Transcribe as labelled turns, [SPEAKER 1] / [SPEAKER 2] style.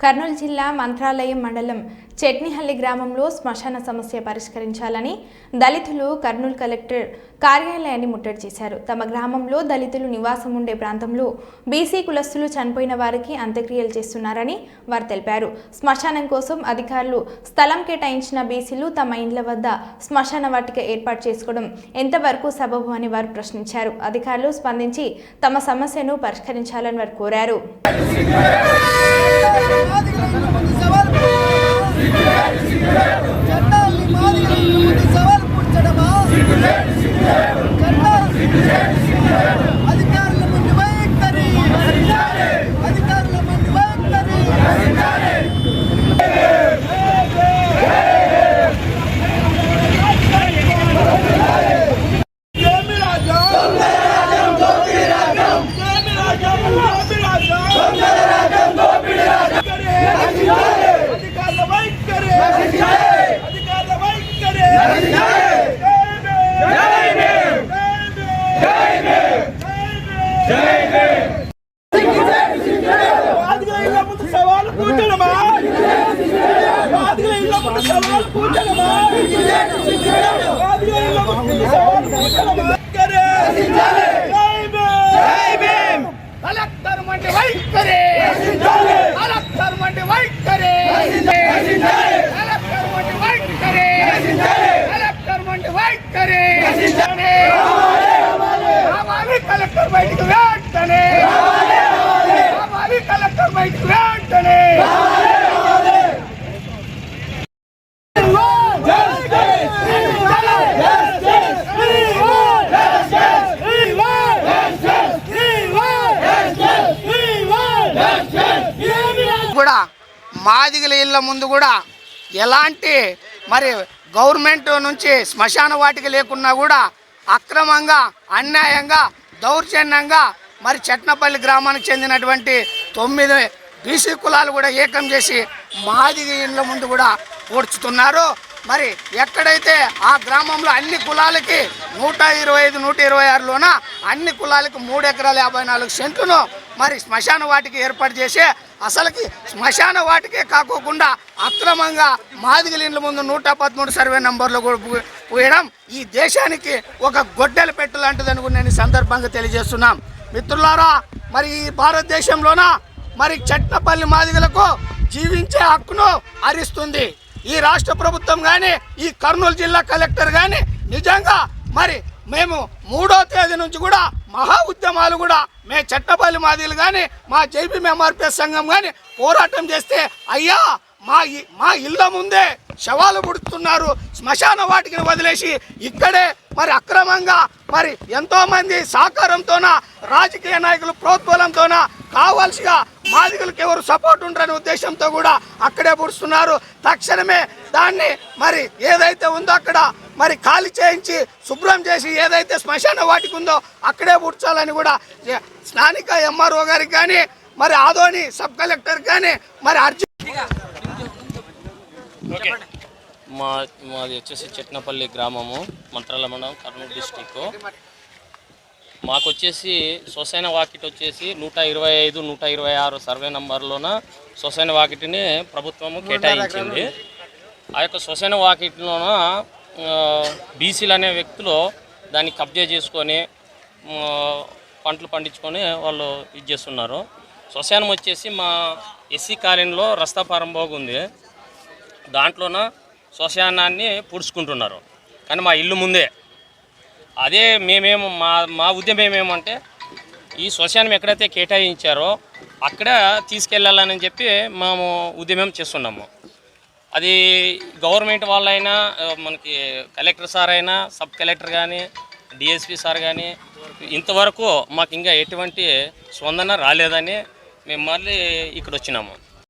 [SPEAKER 1] కర్నూలు జిల్లా మంత్రాలయం మండలం చెట్నిహల్లి గ్రామంలో శ్మశాన సమస్య పరిష్కరించాలని దళితులు కర్నూలు కలెక్టర్ కార్యాలయాన్ని ముట్టడి చేశారు. తమ గ్రామంలో దళితులు నివాసం ఉండే ప్రాంతంలో బీసీ కులస్తులు చనిపోయిన వారికి అంత్యక్రియలు చేస్తున్నారని వారు తెలిపారు. శ్మశానం కోసం అధికారులు స్థలం కేటాయించిన బీసీలు తమ ఇండ్ల వద్ద శ్మశాన వాటిక ఏర్పాటు చేసుకోవడం ఎంతవరకు సబబు అని వారు ప్రశ్నించారు. అధికారులు స్పందించి తమ సమస్యను పరిష్కరించాలని వారు కోరారు.
[SPEAKER 2] Yeah. ఇళ్ళ ముందు సవాలు కూర్చోడమా మాదిగల ఇళ్ళ ముందు సవాలు కూర్చోడమా జై భీమ్ కలెక్టర్ మండి వైఖరి కలెక్టర్ మండి వైఖరి కలెక్టర్ మండి వైఖరి కలెక్టర్ మండి
[SPEAKER 3] కూడా మాదిగల ఇళ్ళ ముందు కూడా ఎలాంటి మరి గవర్నమెంట్ నుంచి శ్మశాన వాటిక లేకున్నా కూడా అక్రమంగా అన్యాయంగా దౌర్జన్యంగా మరి చట్నపల్లి గ్రామానికి చెందినటువంటి తొమ్మిది బీసీ కులాలు కూడా ఏకం చేసి మాదిగ ఇళ్ళ ముందు కూడా పూడ్చుతున్నారు. మరి ఎక్కడైతే ఆ గ్రామంలో అన్ని కులాలకి నూట ఇరవై ఐదు నూట ఇరవై ఆరులోన అన్ని కులాలకి మూడు ఎకరాల యాభై నాలుగు సెంట్లను మరి శ్మశాన వాటికి ఏర్పాటు చేసి అసలుకి శ్మశాన వాటికే కాకోకుండా అక్రమంగా మాదిగల ఇండ్ల ముందు నూట పదమూడు సర్వే నంబర్లు కూడా పోయడం ఈ దేశానికి ఒక గొడ్డల పెట్టు లాంటిదని కూడా నేను సందర్భంగా తెలియజేస్తున్నాం. మిత్రులారా మరి ఈ భారతదేశంలోన మరి చట్నపల్లి మాదిగలకు జీవించే హక్కును హరిస్తుంది ఈ రాష్ట్ర ప్రభుత్వం కానీ ఈ కర్నూలు జిల్లా కలెక్టర్ కానీ నిజంగా మరి మేము మూడో తేదీ నుంచి కూడా మహా ఉద్యమాలు కూడా మే చట్టపల్లి మాదిలు కానీ మా జైపీ ఎంఆర్పిఎస్ సంఘం కానీ పోరాటం చేస్తే అయ్యా మా ఇ- మా ఇళ్ళ ముందే శవాలు పుడుతున్నారు. శ్మశాన వాటికి వదిలేసి ఇక్కడే మరి అక్రమంగా మరి ఎంతోమంది సహకారంతోన రాజకీయ నాయకుల ప్రోత్బలంతోన కావాల్సిగా మాదిగులకు ఎవరు సపోర్ట్ ఉండరనే ఉద్దేశంతో కూడా అక్కడే పుడుస్తున్నారు. తక్షణమే దాన్ని మరి ఏదైతే ఉందో అక్కడ మరి ఖాళీ చేయించి శుభ్రం చేసి ఏదైతే శ్మశాన వాటికి ఉందో అక్కడే పుడ్చాలని కూడా స్థానిక ఎంఆర్ఓ గారికి కానీ మరి ఆదోని సబ్ కలెక్టర్ కానీ మరి అర్జున్
[SPEAKER 4] మా మాది వచ్చేసి చెట్నపల్లి గ్రామము మంత్రాల మండలం కర్నూలు డిస్టిక్ మాకు వచ్చేసి సొసైన వాకిట్ వచ్చేసి నూట ఇరవై ఐదు నూట ఇరవై ఆరు సర్వే నంబర్లోన సొసైన వాకిట్ని ప్రభుత్వము కేటాయించింది. ఆ యొక్క సొసైన వాకిట్లోన బీసీలు అనే వ్యక్తులు దాన్ని కబ్జా చేసుకొని పంటలు పండించుకొని వాళ్ళు ఇది చేస్తున్నారు. శ్మశానం వచ్చేసి మా ఎస్సీ కాలనీలో రస్తాపారం బాగుంది. దాంట్లోన శ్మశానాన్ని పూడ్చుకుంటున్నారు. కానీ మా ఇల్లు ముందే. అదే మేమేమో మా మా ఉద్యమం ఏమంటే ఈ శ్మశానం ఎక్కడైతే కేటాయించారో అక్కడ తీసుకెళ్ళాలని చెప్పి మేము ఉద్యమం చేస్తున్నాము. అది గవర్నమెంట్ వాళ్ళైనా మనకి కలెక్టర్ సార్ అయినా సబ్ కలెక్టర్ కానీ డిఎస్పి సార్ కానీ ఇంతవరకు మాకు ఇంకా ఎటువంటి స్పందన రాలేదని మేము మళ్ళీ ఇక్కడ వచ్చినాము